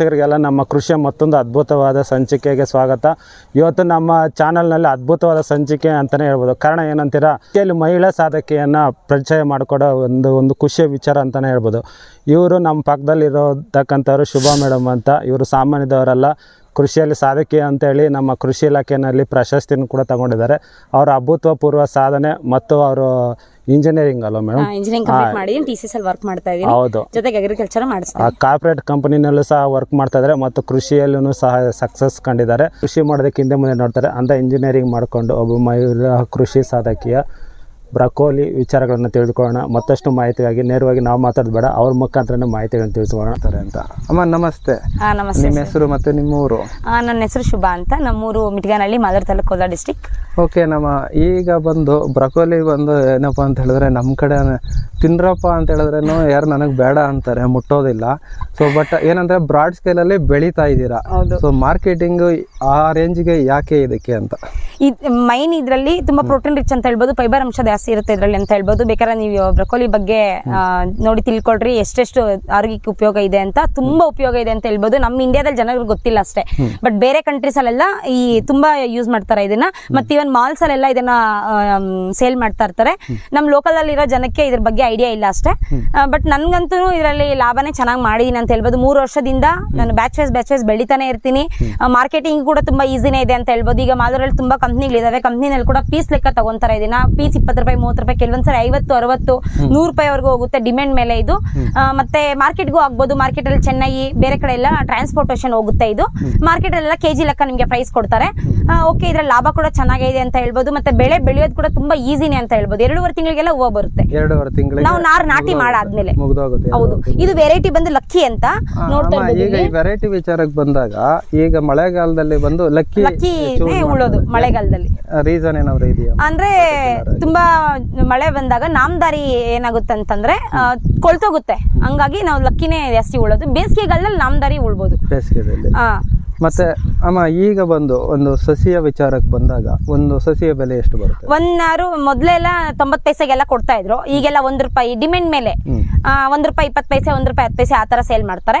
ವೀಕ್ಷಕರಿಗೆಲ್ಲ ನಮ್ಮ ಕೃಷಿಯ ಮತ್ತೊಂದು ಅದ್ಭುತವಾದ ಸಂಚಿಕೆಗೆ ಸ್ವಾಗತ. ಇವತ್ತು ನಮ್ಮ ಚಾನಲ್ನಲ್ಲಿ ಅದ್ಭುತವಾದ ಸಂಚಿಕೆ ಅಂತಲೇ ಹೇಳ್ಬೋದು. ಕಾರಣ ಏನಂತೀರಾ? ಇಲ್ಲಿ ಮಹಿಳಾ ಸಾಧಕಿಯನ್ನು ಪರಿಚಯ ಮಾಡಿಕೊಡೋ ಒಂದು ಒಂದು ಖುಷಿಯ ವಿಚಾರ ಅಂತಲೇ ಹೇಳ್ಬೋದು. ಇವರು ನಮ್ಮ ಪಕ್ಕದಲ್ಲಿರೋತಕ್ಕಂಥವ್ರು ಶುಭಾ ಮೇಡಮ್ ಅಂತ. ಇವರು ಸಾಮಾನ್ಯದವರಲ್ಲ. ಕೃಷಿಯಲ್ಲಿ ಸಾಧಕಿ ಅಂತೇಳಿ ನಮ್ಮ ಕೃಷಿ ಇಲಾಖೆಯಲ್ಲಿ ಪ್ರಶಸ್ತಿಯನ್ನು ಕೂಡ ತಗೊಂಡಿದ್ದಾರೆ. ಅವರ ಅಭೂತಪೂರ್ವ ಸಾಧನೆ ಮತ್ತು ಅವರು ಇಂಜಿನಿಯರಿಂಗ್ ಅಲ್ವಾ ಮೇಡಮ್ ಇಂಜಿನಿಯರಿಂಗ್ ಕಂಪ್ಲೀಟ್ ಮಾಡಿದೀನಿ ಟಿ ಸಿ ಅಲ್ಲಿ ವರ್ಕ್ ಮಾಡ್ತಾ ಇದ್ದೀನಿ. ಹೌದು. ಜೊತೆಗೆ ಅಗ್ರಿಕಲ್ಚರ್ ಕಾರ್ಪೊರೇಟ್ ಕಂಪನಿನಲ್ಲೂ ಸಹ ವರ್ಕ್ ಮಾಡ್ತಾ ಇದ್ದಾರೆ ಮತ್ತು ಕೃಷಿಯಲ್ಲೂ ಸಹ ಸಕ್ಸಸ್ ಕಂಡಿದ್ದಾರೆ. ಕೃಷಿ ಮಾಡೋದಕ್ಕೆ ಹಿಂದೆ ಮುಂದೆ ನೋಡ್ತಾರೆ. ಅಂತ ಇಂಜಿನಿಯರಿಂಗ್ ಮಾಡಿಕೊಂಡು ಒಬ್ಬ ಮಹಿಳಾ ಕೃಷಿ ಸಾಧಕಿಯ ಬ್ರಕೋಲಿ ವಿಚಾರಗಳನ್ನು ತಿಳಿದುಕೊಳ್ಳೋಣ. ಮತ್ತಷ್ಟು ಮಾಹಿತಿಗಾಗಿ ನೇರವಾಗಿ ನಾವು ಮಾತಾಡೋದು ಬೇಡ ಅವ್ರ ಮುಖಾಂತರನೇ ಮಾಹಿತಿಗಳನ್ನು ತಿಳಿದುಕೊಳ್ಳೋಣ. ಅಂತ. ಅಮ್ಮ ನಮಸ್ತೆ. ಆ, ನಮಸ್ತೆ ನಿಮ್ಮ ಹೆಸರು ಮತ್ತೆ ನಿಮ್ಮ ಊರು ಆ, ನನ್ನ ಹೆಸರು ಶುಭಾ ಅಂತ. ನಮ್ಮೂರು ಮಿಟ್ಗಾನಹಳ್ಳಿ ಮಾದರ್ ತಾಲೂಕು ಕೋಲಾರ ಡಿಸ್ಟಿಕ್ ಓಕೆ ನಮ್ಮ ಈಗ ಬಂದು ಬ್ರಕೋಲಿ ಬಂದು ಏನಪ್ಪ ಅಂತ ಹೇಳಿದ್ರೆ ನಮ್ಮ ಕಡೆ ತಿನ್ರಪ್ಪ ಅಂತ ಹೇಳಿದ್ರೇನು ಯಾರು ನನಗೆ ಬೇಡ ಅಂತಾರೆ ಮುಟ್ಟೋದಿಲ್ಲ. ಸೊ ಬಟ್ ಏನಂದ್ರೆ ಬ್ರಾಡ್ ಸ್ಕೇಲಲ್ಲಿ ಬೆಳೀತಾ ಇದ್ದೀರಾ. ಸೊ ಮಾರ್ಕೆಟಿಂಗ್ ಆ ರೇಂಜ್ಗೆ ಯಾಕೆ ಇದಕ್ಕೆ ಅಂತ? ಮೈನ್ ಇದರಲ್ಲಿ ತುಂಬಾ ಪ್ರೋಟೀನ್ ರಿಚ್ ಅಂತ ಹೇಳ್ಬೋದು ಫೈಬರ್ ಅಂಶ ಜಾಸ್ತಿ ಇರುತ್ತೆ ಇದರಲ್ಲಿ ಅಂತ ಹೇಳ್ಬೋದು. ಬೇಕಾದ್ರೆ ನೀವು ಬ್ರಕೋಲಿ ಬಗ್ಗೆ ನೋಡಿ ತಿಳ್ಕೊಳ್ರಿ ಎಷ್ಟೆಷ್ಟು ಆರೋಗ್ಯಕ್ಕೆ ಉಪಯೋಗ ಇದೆ ಅಂತ. ತುಂಬಾ ಉಪಯೋಗ ಇದೆ ಅಂತ ಹೇಳ್ಬೋದು. ನಮ್ಮ ಇಂಡಿಯಾದಲ್ಲಿ ಜನರಿಗೆ ಗೊತ್ತಿಲ್ಲ ಅಷ್ಟೇ. ಬಟ್ ಬೇರೆ ಕಂಟ್ರೀಸ್ ಅಲ್ಲೆಲ್ಲ ಈ ತುಂಬಾ ಯೂಸ್ ಮಾಡ್ತಾರೆ ಇದನ್ನ. ಮತ್ತೆ ಇವನ್ ಮಾಲ್ಸ್ ಅಲ್ಲೆಲ್ಲ ಇದನ್ನ ಸೇಲ್ ಮಾಡ್ತಾ ಇರ್ತಾರೆ. ನಮ್ ಲೋಕಲ್ ಅಲ್ಲಿರೋ ಜನಕ್ಕೆ ಇದ್ರ ಬಗ್ಗೆ ಐಡಿಯಾ ಇಲ್ಲ ಅಷ್ಟೇ. ಬಟ್ ನನ್ಗಂತೂ ಇದರಲ್ಲಿ ಲಾಭನೇ ಚೆನ್ನಾಗಿ ಮಾಡಿದೀನಿ ಅಂತ ಹೇಳ್ಬೋದು. ಮೂರು ವರ್ಷದಿಂದ ನಾನು ಬ್ಯಾಚ್ ವೈಸ್ ಬ್ಯಾಚ್ ವೈಸ್ ಬೆಳಿತಾನೆ ಇರ್ತೀನಿ ಮಾರ್ಕೆಟಿಂಗ್ ಕೂಡ ತುಂಬಾ ಈಸಿನೇ ಇದೆ ಅಂತ ಹೇಳ್ಬೋದು. ಈಗ ಮಾದೂರಲ್ಲಿ ತುಂಬಾ ಕಂಪ್ನಿಗಳಿದಾವೆ ಕಂಪ್ನಿನಲ್ಲಿ ಕೂಡ ಪೀಸ್ ಲೆಕ್ಕ ತಗೊಂತಾರೆ ಇದನ್ನ. ಪೀಸ್ ಇಪ್ಪತ್ತು ರೂಪಾಯಿ ಮೂವತ್ತು ರೂಪಾಯಿ ಕೆಲವೊಂದ್ಸರಿ ಐವತ್ತು ಅರವತ್ತು ನೂರು ರೂಪಾಯಿವರೆಗೂ ಹೋಗುತ್ತೆ ಡಿಮ್ಯಾಂಡ್ ಮೇಲೆ ಇದು. ಮತ್ತೆ ಮಾರ್ಕೆಟ್ಗೂ ಆಗ್ಬೋದು. ಮಾರ್ಕೆಟ್ ಅಲ್ಲಿ ಚೆನ್ನೈ ಬೇರೆ ಕಡೆ ಎಲ್ಲ ಟ್ರಾನ್ಸ್ಪೋರ್ಟೇಷನ್ ಹೋಗುತ್ತೆ ಇದು. ಮಾರ್ಕೆಟ್ ಅಲ್ಲೆಲ್ಲ ಕೆಜಿ ಲೆಕ್ಕ ನಿಮಗೆ ಪ್ರೈಸ್ ಕೊಡ್ತಾರೆ. ಓಕೆ ಇದ್ರಲ್ಲಿ ಲಾಭ ಕೂಡ ಚೆನ್ನಾಗಿದೆ ಅಂತ ಹೇಳ್ಬೋದು ಮತ್ತೆ ಬೆಳೆ ಬೆಳೆಯೋದು ಕೂಡ ತುಂಬಾ ಈಸಿನೇ ಅಂತ ಹೇಳ್ಬೋದು. ಎರಡೂವರೆ ತಿಂಗಳಿಗೆಲ್ಲ ಹೂವು ಬರುತ್ತೆ. ಎರಡೂವರೆ ನಾವು ನಾರ್ ನಾಟಿ ಮಾಡಾದ್ಮೇಲೆ. ಮುಗ್ದೋಗುತ್ತೆ ಹೌದು. ಇದು ವೆರೈಟಿ ಬಂದು ಲಕ್ಕಿ ಅಂತ ನೋಡ್ತಾ ಈಗ ಈ ವೆರೈಟಿ ವಿಚಾರಕ್ಕೆ ಬಂದಾಗ ಈಗ ಮಳೆಗಾಲದಲ್ಲಿ ಬಂದು ಲಕ್ಕಿ ಲಕ್ಕಿನೇ ಉಳೋದು ಮಳೆಗಾಲದಲ್ಲಿ. ರೀಸನ್ ಏನಾದ್ರು ಇದೆಯಾ? ಅಂದ್ರೆ ತುಂಬಾ ಮಳೆ ಬಂದಾಗ ನಾಮದಾರಿ ಏನಾಗುತ್ತೆ ಅಂತಂದ್ರೆ ಕೊಳ್ತೋಗುತ್ತೆ. ಹಂಗಾಗಿ ನಾವು ಲಕ್ಕಿನೇ ಜಾಸ್ತಿ ಉಳೋದು. ಬೇಸಿಗೆಗಾಲದಲ್ಲಿ ನಾಮದಾರಿ ಉಳ್ಬೋದು. ಬೇಸಿಗೆದಲ್ಲಿ. ಆ, ಮತ್ತೆ ಅಮ್ಮ ಈಗ ಬಂದು ಒಂದು ಸಸಿಯ ವಿಚಾರಕ್ಕೆ ಬಂದಾಗ ಒಂದು ಸಸಿಯ ಬೆಲೆ ಎಷ್ಟು ಬರುತ್ತೆ? ಒಂದ್ ನಾರು ಮೊದ್ಲೆಲ್ಲ ತೊಂಬತ್ ಪೈಸೆಗೆಲ್ಲ ಕೊಡ್ತಾ ಇದ್ರು ಈಗೆಲ್ಲ ಒಂದ್ ರೂಪಾಯಿ ಡಿಮ್ಯಾಂಡ್ ಮೇಲೆ. ಆ, ಒಂದ್ ರೂಪಾಯಿ ಇಪ್ಪತ್ ಪೈಸೆ ಒಂದ್ ರೂಪಾಯಿ ಹತ್ತು ಪೈಸೆ ಆ ತರ ಸೇಲ್ ಮಾಡ್ತಾರೆ.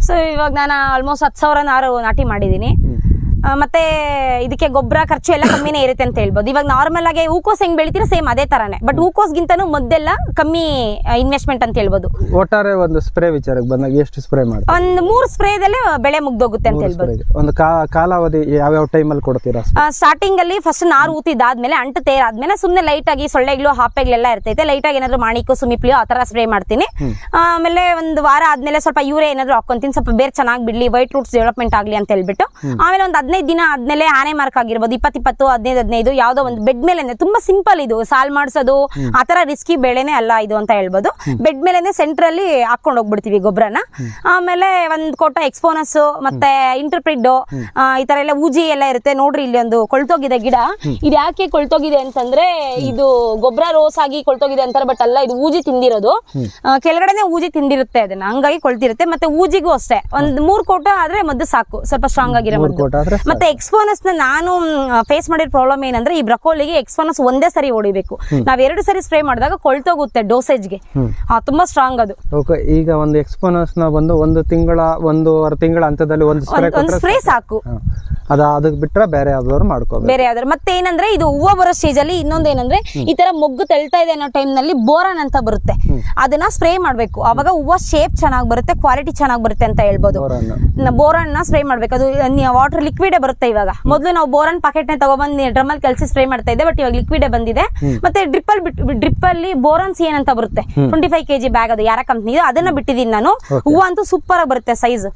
ಸೊ ಇವಾಗ ನಾನು ಆಲ್ಮೋಸ್ಟ್ ಹತ್ತು ಸಾವಿರ ನಾರು ನಾಟಿ ಮಾಡಿದೀನಿ ಮತ್ತೆ ಇದಕ್ಕೆ ಗೊಬ್ಬರ ಖರ್ಚು ಎಲ್ಲ ಕಮ್ಮಿನೇ ಇರುತ್ತೆ ಅಂತ ಹೇಳ್ಬೋದು. ಇವಾಗ ನಾರ್ಮಲ್ ಆಗಿ ಹೂಕೋಸ್ ಹೆಂಗ್ ಬೆಳಿತೀರ ಸೇಮ್ ಅದೇ ತರಾನೇ. ಬಟ್ ಹೂಕೋಸ್ಗಿಂತನೂ ಮೊದ್ದೆಲ್ಲ ಕಮ್ಮಿ ಇನ್ವೆಸ್ಟ್ಮೆಂಟ್ ಅಂತ ಹೇಳ್ಬೋದು. ಒಟ್ಟಾರೆ ಒಂದು ಸ್ಪ್ರೇ ವಿಚಾರಕ್ಕೆ ಬಂದಾಗ ಎಷ್ಟು ಸ್ಪ್ರೇ ಮಾಡಿ ಒಂದ್ ಮೂರ್ ಸ್ಪ್ರೇದಲ್ಲೇ ಬೆಳೆ ಮುಗ್ದೋಗುತ್ತೆ ಅಂತ ಹೇಳ್ಬೋದು. ಕಾಲಾವಧಿ ಒಂದು ಯಾವ ಕಾಲಾವಧಿ ಯಾವ್ಯಾವ ಟೈಮಲ್ಲಿ ಕೊಡ್ತೀರಾ? ಸ್ಟಾರ್ಟಿಂಗ್ ಅಲ್ಲಿ ಫಸ್ಟ್ ನಾರು ಊತಿದಾದ್ಮೇಲೆ ಅಂಟು ತೇರಾದ್ಮೇಲೆ ಸುಮ್ನೆ ಲೈಟ್ ಆಗಿ ಸೊಳ್ಳೆಗಳು ಹಾಪೆಗಳೆಲ್ಲ ಇರ್ತೈತೆ. ಲೈಟ್ ಆಗಿ ಏನಾದ್ರು ಮಾಣಿಕು ಸುಮಿಪ್ಲಿಯೋ ಆ ತರ ಸ್ಪ್ರೇ ಮಾಡ್ತೀನಿ. ಆಮೇಲೆ ಒಂದು ವಾರ ಆದ್ಮೇಲೆ ಸ್ವಲ್ಪ ಯೂರಿಯಾ ಏನಾದ್ರು ಹಾಕೊಂತೀನಿ. ಸ್ವಲ್ಪ ಬೇರೆ ಚೆನ್ನಾಗಿ ಬಿಡ್ಲಿ ವೈಟ್ ರೂಟ್ಸ್ ಡೆವಲಪ್ಮೆಂಟ್ ಆಗ್ಲಿ ಅಂತ ಹೇಳ್ಬಿಟ್ಟು ಆಮೇಲೆ ಒಂದು ಹದಿನೈದು ದಿನ ಆದ್ಮೇಲೆ ಆನೆ ಮಾರ್ಕ್ ಆಗಿರ್ಬೋದು ಇಪ್ಪತ್ತು ಇಪ್ಪತ್ತು ಹದಿನೈದು ಹದಿನೈದು ಯಾವ್ದೋ ಒಂದು ಬೆಡ್ ಮೇಲೆ ತುಂಬಾ ಸಿಂಪಲ್ ಇದು. ಸಾಲ್ ಮಾಡಿಸೋದು ಆತರ ತರ ರಿಸ್ಕಿ ಬೆಳೆನೇ ಅಲ್ಲ ಇದು ಅಂತ ಹೇಳ್ಬೋದು. ಬೆಡ್ ಮೇಲೆನೆ ಸೆಂಟ್ರಲ್ಲಿ ಅಲ್ಲಿ ಹಾಕೊಂಡು ಹೋಗ್ಬಿಡ್ತೀವಿ ಗೊಬ್ಬರನ ಆಮೇಲೆ ಒಂದ್ ಕೋಟ ಎಕ್ಸ್ಪೋನಸ್ ಮತ್ತೆ ಇಂಟರ್ಪ್ರಿಡ್ ಈ ತರ ಎಲ್ಲ ಊಜಿ ಎಲ್ಲ ಇರುತ್ತೆ. ನೋಡ್ರಿ ಇಲ್ಲಿ ಒಂದು ಕೊಳ್ತೋಗಿದೆ ಗಿಡ. ಇದು ಯಾಕೆ ಕೊಳ್ತೋಗಿದೆ ಅಂತಂದ್ರೆ ಇದು ಗೊಬ್ಬರ ರೋಸ್ ಆಗಿ ಕೊಳ್ತೋಗಿದೆ ಅಂತಾರೆ ಬಟ್ ಅಲ್ಲ ಇದು ಊಜಿ ತಿಂದಿರೋದು. ಕೆಳಗಡೆನೆ ಊಜಿ ತಿಂದಿರುತ್ತೆ ಅದನ್ನ. ಹಂಗಾಗಿ ಕೊಳ್ತಿರುತ್ತೆ. ಮತ್ತೆ ಊಜಿಗೂ ಅಷ್ಟೇ. ಒಂದ್ ಮೂರ್ ಕೋಟ ಆದ್ರೆ ಮದ್ದು ಸಾಕು. ಸ್ವಲ್ಪ ಸ್ಟ್ರಾಂಗ್ ಆಗಿರೋ ಮೂರು ಮದ್ದು. ಮತ್ತೆ ಎಕ್ಸ್ಪೋನಸ್ನ ನಾನು ಫೇಸ್ ಮಾಡಿರೋ ಪ್ರಾಬ್ಲಮ್ ಏನಂದ್ರೆ ಈ ಬ್ರಕೋಲಿಗೆ ಎಕ್ಸ್ಪೋನಸ್ ಒಂದೇ ಸರಿ ಹೊಡಿಬೇಕು. ನಾವ್ ಎರಡು ಸರಿ ಸ್ಪ್ರೇ ಮಾಡಿದಾಗ ಕೊಳ್ತೋಗುತ್ತೆ ಡೋಸೇಜ್ಗೆ ತುಂಬಾ ಸ್ಟ್ರಾಂಗ್ ಅದು. ಈಗ ಒಂದು ಎಕ್ಸ್ಪೋನಸ್ನ ಬಂದು ಒಂದು ತಿಂಗಳ ಒಂದೂವರೆ ತಿಂಗಳ ಹಂತದಲ್ಲಿ ಒಂದು ಸ್ಪ್ರೇ ಸಾಕು. ಅದ ಅದಕ್ಕೆ ಬಿಟ್ರೆ ಬೇರೆ ಯಾವ್ದಾದ್ರು ಮಾಡ್ಕೋಬೇಕು. ಬೇರೆ ಮತ್ತೆ ಏನಂದ್ರೆ ಇದು ಹೂವು ಬರೋ ಸ್ಟೇಜ್ ಅಲ್ಲಿ ಇನ್ನೊಂದು ಏನಂದ್ರೆ ಈ ತರ ಮೊಗ್ಗು ತೆಳ್ತಾ ಇದೆ ಅನ್ನೋ ಟೈಮ್ನಲ್ಲಿ ಬೋರನ್ ಅಂತ ಬರುತ್ತೆ. ಅದನ್ನ ಸ್ಪ್ರೇ ಮಾಡ್ಬೇಕು. ಅವಾಗ ಹೂವು ಶೇಪ್ ಚೆನ್ನಾಗಿ ಬರುತ್ತೆ ಕ್ವಾಲಿಟಿ ಚೆನ್ನಾಗಿ ಬರುತ್ತೆ ಅಂತ ಹೇಳ್ಬೋದು. ಬೋರಾನ್. ಬೋರನ್ನ ಸ್ಪ್ರೇ ಮಾಡ್ಬೇಕು. ಅದು ವಾಟರ್ ಲಿಕ್ವಿಡ್ ಬರುತ್ತೆ ಇವಾಗ. ಮೊದಲು ನಾವು ಬೋರನ್ ಪಾಕೆಟ್ನ ತಗೊಬಂದು ಡ್ರಮ್ ಅಲ್ಲಿ ಕಲಸಿ ಸ್ಪ್ರೇ ಮಾಡ್ತಾ ಇದ್ದೆ ಬಟ್ ಇವಾಗ ಲಿಕ್ವಿಡೇ ಬಂದಿದೆ. ಮತ್ತೆ ಡ್ರಿಪ್ ಅಲ್ಲಿ ಡ್ರಿಪ್ ಅಲ್ಲಿ ಬೋರನ್ಸ್ ಏನಂತ ಬರುತ್ತೆ? ಟ್ವೆಂಟಿ ಫೈವ್ ಕೆಜಿ ಬ್ಯಾಗ್ ಅದು ಯಾರ ಕಂಪ್ನಿ ಅದನ್ನ ಬಿಟ್ಟಿದ್ದೀನಿ ನಾನು. ಹೂವು ಅಂತೂ ಸೂಪರ್ ಆಗಿ ಬರುತ್ತೆ ಸೈಜ್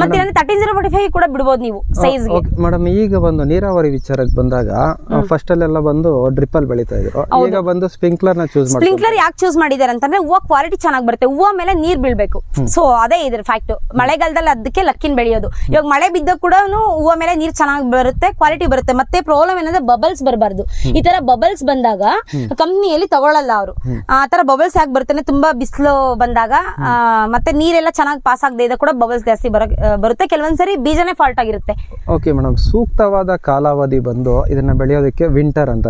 ಮತ್ತೆ ತರ್ಟೀನ್ ಜೀರೋ ಫೋರ್ಟಿ ಫೈವ್ ಕೂಡ ಬಿಡಬಹುದು ನೀವು ಸೈಜ್ ಮೇಡಮ್ ಈಗ ಬಂದು ನೀರಾವರಿ ವಿಚಾರಕ್ಕೆ ಬಂದಾಗ ಫಸ್ಟ್ ಅಲ್ಲೆಲ್ಲ ಬಂದು ಡ್ರಿಪ್ ಅಲ್ಲಿ ಬೆಳೀತಾ ಇದ್ರು. ಈಗ ಬಂದು ಸ್ಪ್ರಿಂಕ್ಲರ್ನ ಚೂಸ್ ಸ್ಪ್ರಿಂಕ್ಲರ್ ಯಾಕೆ ಚೂಸ್ ಮಾಡಿದಾರೆ ಅಂತಂದ್ರೆ ಹೂವು ಕ್ವಾಲಿಟಿ ಚೆನ್ನಾಗಿ ಬರುತ್ತೆ. ಹೂವು ಮೇಲೆ ನೀರ್ ಬೀಳ್ಬೇಕು. ಸೊ ಅದೇ ಇದ್ರ ಫ್ಯಾಕ್ಟ್ ಮಳೆಗಾಲದಲ್ಲಿ ಅದಕ್ಕೆ ಲಕ್ಕಿನ ಬೆಳೆಯೋದು. ಇವಾಗ ಮಳೆ ಬಿದ್ದ ಕೂಡ ಹೂವು ಮೇಲೆ ನೀರ್ ಚೆನ್ನಾಗಿ ಬರುತ್ತೆ ಕ್ವಾಲಿಟಿ ಬರುತ್ತೆ. ಮತ್ತೆ ಪ್ರಾಬ್ಲಮ್ ಏನಂದ್ರೆ ಬಬಲ್ಸ್ ಬರಬಾರ್ದು. ಈ ತರ ಬಬಲ್ಸ್ ಬಂದಾಗ ಕಂಪ್ನಿಯಲ್ಲಿ ತಗೊಳ್ಳಲ್ಲ ಅವರು. ಆ ತರ ಬಬಲ್ಸ್ ಯಾಕೆ ಬರುತ್ತೆ ತುಂಬಾ ಬಿಸಿಲು ಬಂದಾಗ ಮತ್ತೆ ನೀರೆಲ್ಲ ಚೆನ್ನಾಗಿ ಪಾಸ್ ಆಗದೆ ಇದೆ ಕೂಡ ಬಬಲ್ಸ್ ಜಾಸ್ತಿ ಬರ ಬರುತ್ತೆ. ಕೆಲವೊಂದ್ಸರಿ ಬೀಜನೇ ಫಾಲ್ಟ್ ಆಗಿರುತ್ತೆ. ಓಕೆ ಮೇಡಮ್ ಸೂಕ್ತವಾದ ಕಾಲಾವಧಿ ಬಂದು ಇದನ್ನ ಬೆಳೆಯೋದಕ್ಕೆ ವಿಂಟರ್ ಅಂತ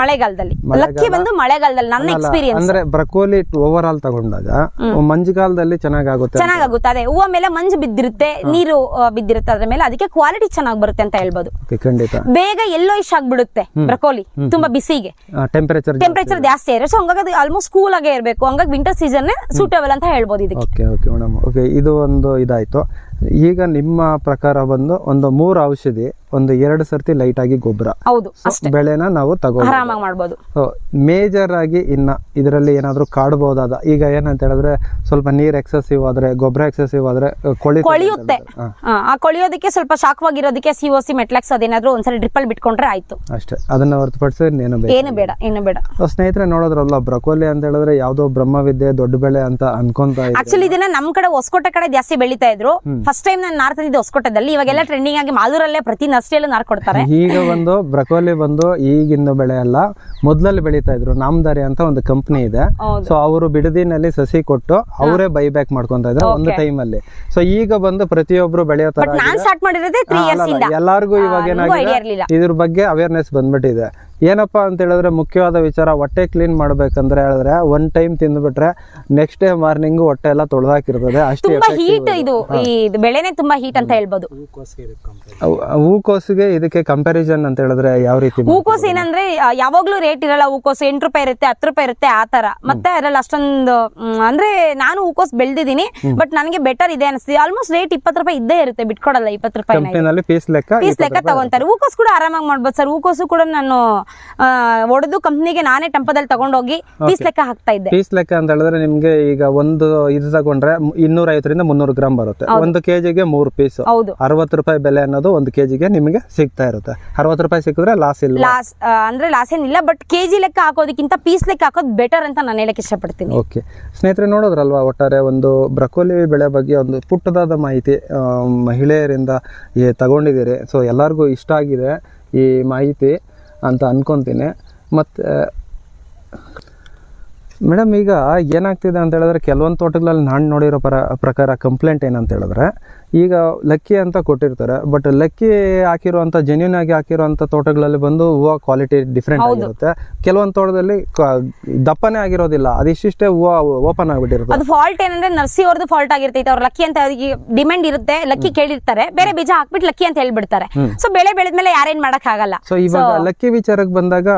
ಮಳೆಗಾಲದಲ್ಲಿ. ಲಕ್ಕಿ ಬಂದು ಮಳೆಗಾಲದಲ್ಲಿ ನನ್ನ ಎಕ್ಸ್ಪೀರಿಯನ್ಸ್ ಅಂದ್ರೆ ಬ್ರಕೋಲಿ ಓವರ್ ಆಲ್ ತಗೊಂಡಾಗ ಮಂಜುಗಾಲದಲ್ಲಿ ಚೆನ್ನಾಗಾಗುತ್ತೆ ಚೆನ್ನಾಗುತ್ತೆ ಅದೇ ಹೂವ ಮೇಲೆ ಮಂಜು ಬಿದ್ದಿರುತ್ತೆ ನೀರು ಬಿದ್ದಿರುತ್ತೆ. ಅದ್ರ ಮೇಲೆ ಅದಕ್ಕೆ ಕ್ವಾಲಿಟಿ ಚೆನ್ನಾಗಿ ಬರುತ್ತೆ ಅಂತ ಹೇಳ್ಬೋದು. ಖಂಡಿತ. ಬೇಗ ಎಲ್ಲೋ ಇಶ್ ಆಗ್ಬಿಡುತ್ತೆ ಬ್ರಕೋಲಿ ತುಂಬಾ ಬಿಸಿಗೆ. ಟೆಂಪರೇಚರ್ ಟೆಂಪರೇಚರ್ ಜಾಸ್ತಿ ಇರೋ ಸೊ ಹಂಗಾಗಿ ಅದು ಆಲ್ಮೋಸ್ಟ್ ಕೂಲ್ ಆಗೇ ಇರಬೇಕು. ಹಂಗಾಗಿ ವಿಂಟರ್ ಸೀಸನ್ ಸೂಟೇಬಲ್ ಅಂತ ಹೇಳ್ಬೋದು ಇದಕ್ಕೆ. ಓಕೆ ಓಕೆ ಮೇಡಮ್ ಓಕೆ ಇದು ಒಂದು ಇದಾಯ್ತು. ಈಗ ನಿಮ್ಮ ಪ್ರಕಾರ ಬಂದು ಒಂದು ಮೂರು ಔಷಧಿ ಒಂದು ಎರಡು ಸರ್ತಿ ಲೈಟ್ ಆಗಿ ಗೊಬ್ಬರ. ಹೌದು ಬೆಳೆನ ನಾವು ಮಾಡ್ಬೋದು. ಮೇಜರ್ ಆಗಿ ಇನ್ನ ಇದರಲ್ಲಿ ಏನಾದ್ರು ಕಾಡಬಹುದಾದ ಈಗ ಏನಂತ ಹೇಳಿದ್ರೆ ಸ್ವಲ್ಪ ನೀರ್ ಎಕ್ಸೆಸಿವ್ ಆದ್ರೆ ಗೊಬ್ಬರ ಎಕ್ಸೆಸಿವ್ ಆದ್ರೆ ಕೊಳಿ ಕೊಳಿಯುತ್ತೆ. ಆ, ಕೊಳಿಯೋದಕ್ಕೆ ಸ್ವಲ್ಪ ಶಾಖವಾಗಿರೋದಕ್ಕೆ ಸಿ ಒ ಸಿ ಮೆಟ್ಲಾಕ್ಸ್ ಅದೇನಾದ್ರೂ ಡ್ರಿಪ್ ಡ್ರಿಪ್ಪಲ್ ಬಿಟ್ಕೊಂಡ್ರೆ ಆಯ್ತು. ಅಷ್ಟೇ. ಅದನ್ನ ಹೊರತುಪಡಿಸಿ ಏನು ಬೇಡ. ಏನು ಬೇಡ ಏನು ಬೇಡ. ಸ್ನೇಹಿತರೆ ನೋಡೋದ್ರಲ್ಲ ಬ್ರಕೋಲಿ ಅಂತ ಹೇಳಿದ್ರೆ ಯಾವ್ದೋ ಬ್ರಹ್ಮವಿದ್ಯೆ ದೊಡ್ಡ ಬೆಳೆ ಅಂತ ಅನ್ಕೊಂತ ಆಕ್ಚುಲಿ ಇದನ್ನ ನಮ್ ಕಡೆ ಹೊಸಕೋಟೆ ಕಡೆ ಜಾಸ್ತಿ ಬೆಳಿತಾ ಇದ್ರು. ಫಸ್ಟ್ ಟೈಮ್ ನಾನು ನಾರ್ತ್ ಹೊಸಕೋಟೆದಲ್ಲಿ ಇವಾಗೆಲ್ಲ ಟ್ರೆಂಡಿಂಗ್ ಆಗಿ ಮಾಲೂರಲ್ಲೇ ಪ್ರತಿ ನರ್ಸರಿಯಲ್ಲೂ ನಾರ್ ಕೊಡ್ತಾರೆ. ಈಗ ಬಂದು ಬ್ರಕೋಲಿ ಬಂದು ಈಗಿನ ಬೆಳೆ ಅಲ್ಲ ಮೊದ್ಲಲ್ಲಿ ಬೆಳೀತಾ ಇದ್ರು ನಾಮದಾರಿ ಅಂತ ಒಂದು ಕಂಪ್ನಿ ಇದೆ. ಸೊ ಅವರು ಬಿಡದಿನಲ್ಲಿ ಸಸಿ ಕೊಟ್ಟು ಅವರೇ ಬೈಬ್ಯಾಕ್ ಮಾಡ್ಕೊಂತ ಇದ್ರು ಒಂದು ಟೈಮ್ ಅಲ್ಲಿ. ಸೊ ಈಗ ಬಂದು ಪ್ರತಿಯೊಬ್ರು ಬೆಳೆಯೋ ತರ ಎಲ್ಲಾರ್ಗು ಇವಾಗ ಏನಾಗಿದೆ. ಇದ್ರ ಬಗ್ಗೆ ಅವೇರ್ನೆಸ್ ಬಂದ್ಬಿಟ್ಟಿದೆ. ಏನಪ್ಪಾ ಅಂತ ಹೇಳಿದ್ರೆ ಮುಖ್ಯವಾದ ವಿಚಾರ ಹೊಟ್ಟೆ ಕ್ಲೀನ್ ಮಾಡ್ಬೇಕಂದ್ರೆ ಹೇಳಿದ್ರೆ ಒನ್ ಟೈಮ್ ತಿಂದ್ಬಿಟ್ರೆ ನೆಕ್ಸ್ಟ್ ಡೇ ಮಾರ್ನಿಂಗ್ ಹೊಟ್ಟೆ ಎಲ್ಲ ತೊಳೆದಾಕಿರ್ತದೆ ಅಷ್ಟೇ ತುಂಬಾ ಹೀಟ್ ಇದು ಈ ಬೆಳೆನೆ ತುಂಬಾ ಹೀಟ್ ಅಂತ ಹೇಳ್ಬೋದು. ಹೂಕೋಸಿಗೆ ಇದಕ್ಕೆ ಕಂಪ್ಯಾರಿಸನ್ ಅಂತ ಹೇಳಿದ್ರೆ ಯಾವ ರೀತಿ ಹೂಕೋಸು ಏನಂದ್ರೆ ಯಾವಾಗ್ಲೂ ರೇಟ್ ಇರಲ್ಲ ಹೂಕೋಸು ಎಂಟು ರೂಪಾಯಿ ಇರುತ್ತೆ ಹತ್ತು ರೂಪಾಯಿ ಇರುತ್ತೆ ಆ ತರ ಮತ್ತೆ ಅದ್ರಲ್ಲಿ ಅಷ್ಟೊಂದು ಅಂದ್ರೆ ನಾನು ಹೂಕೋಸ್ ಬೆಳ್ದಿದೀನಿ ಬಟ್ ನನಗೆ ಬೆಟರ್ ಇದೆ ಅನಿಸ್ತಿದೆ. ಆಲ್ಮೋಸ್ಟ್ ರೇಟ್ ಇಪ್ಪತ್ತು ರೂಪಾಯಿ ಇದ್ದೇ ಇರುತ್ತೆ ಬಿಟ್ಕೊಡಲ್ಲ ಇಪ್ಪತ್ತು ರೂಪಾಯಿ ಕಂಪ್ನಿನಲ್ಲಿ ಪೀಸ್ ಲೆಕ್ಕ ಪೀಸ್ ಲೆಕ್ಕ ತಗೊಂತಾರೆ. ಹೂಕೋಸ್ ಕೂಡ ಆರಾಮಾಗಿ ಮಾಡ್ಬೋದು ಸರ್. ಹೂಕೋಸು ಕೂಡ ನಾನು ಒಡೆದು ಕಂಪ್ನಿಗೆ ನಾನೇ ಟೆಂಪದಲ್ಲಿ ತಗೊಂಡೋಗಿ ಪೀಸ್ ಲೆಕ್ಕ ಹಾಕ್ತಾ ಇದ್ದೆ. ಪೀಸ್ ಲೆಕ್ಕ ಅಂತ ಹೇಳಿದ್ರೆ ನಿಮ್ಗೆ ಈಗ ಒಂದು ಇದು ತಗೊಂಡ್ರೆ ಇನ್ನೂರ ಐವತ್ತರಿಂದ ಮುನ್ನೂರು ಗ್ರಾಮ್ ಬರುತ್ತೆ. ಒಂದು ಕೆಜಿಗೆ ಮೂರು ಪೀಸ್ ಹೌದು. ಅರವತ್ತು ರೂಪಾಯಿ ಬೆಲೆ ಅನ್ನೋದು ಒಂದು ಕೆಜಿಗೆ ನಿಮಗೆ ಸಿಗ್ತಾ ಇರುತ್ತೆ. ಅರವತ್ತು ರೂಪಾಯಿ ಸಿಕ್ಕಿದ್ರೆ ಲಾಸ್ ಇಲ್ಲ ಲಾಸ್ ಅಂದ್ರೆ ಲಾಸ್ ಏನಿಲ್ಲ ಬಟ್ ಕೆಜಿ ಲೆಕ್ಕ ಹಾಕೋದಕ್ಕಿಂತ ಪೀಸ್ ಲೆಕ್ಕ ಹಾಕೋದು ಬೆಟರ್ ಅಂತ ನಾನು ಹೇಳಕ್ ಇಷ್ಟಪಡ್ತೀನಿ. ಓಕೆ ಸ್ನೇಹಿತರೆ ನೋಡೋದ್ರಲ್ವಾ ಒಟ್ಟಾರೆ ಒಂದು ಬ್ರಕೋಲಿ ಬೆಳೆ ಬಗ್ಗೆ ಒಂದು ಪುಟ್ಟದಾದ ಮಾಹಿತಿ ಮಹಿಳೆಯರಿಂದ ತಗೊಂಡಿದ್ದೀರಿ. ಸೊ ಎಲ್ಲರಿಗೂ ಇಷ್ಟ ಆಗಿದೆ ಈ ಮಾಹಿತಿ. ಅಂತ ಅಂದ್ಕೊತೀನಿ ಮತ್ತು ಮೇಡಮ್ ಈಗ ಏನಾಗ್ತಿದೆ ಅಂತ ಹೇಳಿದ್ರೆ, ಕೆಲವೊಂದು ತೋಟಗಳಲ್ಲಿ ನಾನು ನೋಡಿರೋ ಪರ, ಪ್ರಕಾರ ಕಂಪ್ಲೇಂಟ್ ಏನಂತ ಹೇಳಿದ್ರೆ ಈಗ ಲಕ್ಕಿ ಅಂತ ಕೊಟ್ಟಿರ್ತಾರೆ ಬಟ್ ಲಕ್ಕಿ ಹಾಕಿರುವಂತ ಜೆನ್ಯೂನ್ ಆಗಿ ಹಾಕಿರುವಂಥ ತೋಟಗಳಲ್ಲಿ ಬಂದು ಹೂವು ಕ್ವಾಲಿಟಿ ಡಿಫ್ರೆಂಟ್ ಆಗಿರುತ್ತೆ. ಕೆಲವೊಂದು ತೋಟದಲ್ಲಿ ದಪ್ಪನೇ ಆಗಿರೋದಿಲ್ಲ ಅದಿಷ್ಟಿಷ್ಟೇ ಹೂವು ಓಪನ್ ಆಗಿಬಿಟ್ಟಿರುತ್ತೆ. ಅದು ಫಾಲ್ಟ್ ಏನಂದ್ರೆ ನರ್ಸಿ ಅವ್ರದ್ದು ಫಾಲ್ಟ್ ಆಗಿರ್ತೈತೆ ಅವ್ರ ಲಕ್ಕಿ ಅಂತ ಡಿಮ್ಯಾಂಡ್ ಇರುತ್ತೆ ಲಕ್ಕಿ ಕೇಳಿರ್ತಾರೆ ಬೇರೆ ಬೀಜ ಹಾಕ್ಬಿಟ್ಟು ಲಕ್ಕಿ ಅಂತ ಹೇಳ್ಬಿಡ್ತಾರೆ. ಸೊ ಬೆಳೆ ಬೆಳೆದ್ಮೇಲೆ ಯಾರೇನ್ ಮಾಡಕ್ ಆಗಲ್ಲ ಸೊ ಇವಾಗ ಲಕ್ಕಿ ವಿಚಾರಕ್ಕೆ ಬಂದಾಗ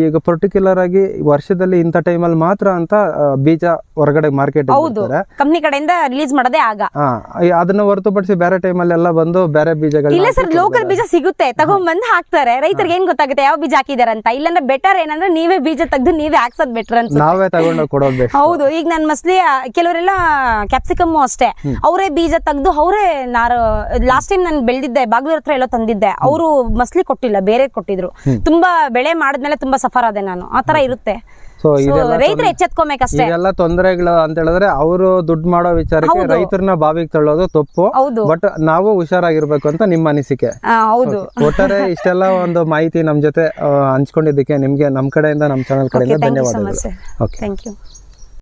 ಈಗ ಪರ್ಟಿಕ್ಯುಲರ್ ಆಗಿ ವರ್ಷದಲ್ಲಿ ಇಂಥ ಟೈಮಲ್ಲಿ ಮಾತ್ರ ಅಂತ ಬೀಜ ಹೊರಗಡೆ ಮಾರ್ಕೆಟ್ ಹೌದು. ಕಂಪ್ನಿ ಕಡೆಯಿಂದ ರಿಲೀಸ್ ಮಾಡೋದೇ ಆಗ. ಅದನ್ನ ಈ- ಹೊರತುಪಡಿಸಿ ಬೇರೆ ಟೈಮಲ್ಲಿ ಎಲ್ಲ ಬಂದು ಬೇರೆ ಬೀಜಗಳು ಇಲ್ಲ ಸರ್ ಲೋಕಲ್ ಬೀಜ ಸಿಗುತ್ತೆ. ತಗೊಂಡ್ಬಂದು ಹಾಕ್ತಾರೆ. ರೈತರಿಗೆ ಏನ್ ಗೊತ್ತಾಗುತ್ತೆ? ಯಾವ ಬೀಜ ಹಾಕಿದಾರೆ ಅಂತ ಇಲ್ಲಾಂದ್ರೆ ಬೆಟರ್ ಏನಂದ್ರೆ ನೀವೇ ಬೀಜ ತೆಗೆದು ನೀವೇ ಹಾಕ್ಸೋದ್ ಬೆಟರ್ ಅಂತ ನಾವೇ ತಗೊಂಡು ಕೊಡೋದು ಹೌದು. ಈಗ ನಾನು ಮಸ್ಲಿ ಕೆಲವರೆಲ್ಲ ಕ್ಯಾಪ್ಸಿಕಮ್ ಅಷ್ಟೇ. ಅವರೇ ಬೀಜ ತೆಗೆದು ಅವರೇ ನಾರು ಲಾಸ್ಟ್ ಟೈಮ್ ನಾನು ಬೆಳೆದಿದ್ದೆ ಬಾಗ್ಲೂರ್ ಹತ್ರ ಎಲ್ಲೋ ತಂದಿದ್ದೆ. ಅವರು ಮಸ್ಲಿ ಕೊಟ್ಟಿಲ್ಲ ಬೇರೆ ಕೊಟ್ಟಿದ್ರು. ತುಂಬಾ ಬೆಳೆ ಮಾಡಿದ್ಮೇಲೆ ತುಂಬಾ ಸಫರ್ ಆದೆ ನಾನು. ಆ ತರ ಇರುತ್ತೆ. ಸೊ ರೈತರ ಎಚ್ಚೆತ್ಕೊಬೇಕಷ್ಟೇ ಇದೆಲ್ಲ ತೊಂದರೆಗಳು ಅಂತ ಹೇಳಿದ್ರೆ ಅವರು ದುಡ್ಡು ಮಾಡೋ ವಿಚಾರಕ್ಕೆ ರೈತರನ್ನ ಬಾವಿಗೆ ತಳ್ಳೋದು ತಪ್ಪು. ಹೌದು. ಬಟ್ ನಾವು ಹುಷಾರಾಗಿರ್ಬೇಕು ಅಂತ ನಿಮ್ಮ ಅನಿಸಿಕೆ. ಹೌದು. ಒಟ್ಟಾರೆ ಇಷ್ಟೆಲ್ಲ ಒಂದು ಮಾಹಿತಿ ನಮ್ ಜೊತೆ ಹಂಚ್ಕೊಂಡಿದ್ದಕ್ಕೆ ನಿಮ್ಗೆ ನಮ್ ಕಡೆಯಿಂದ ನಮ್ ಚಾನಲ್ ಕಡೆಯಿಂದ ಧನ್ಯವಾದಗಳು. Okay thank you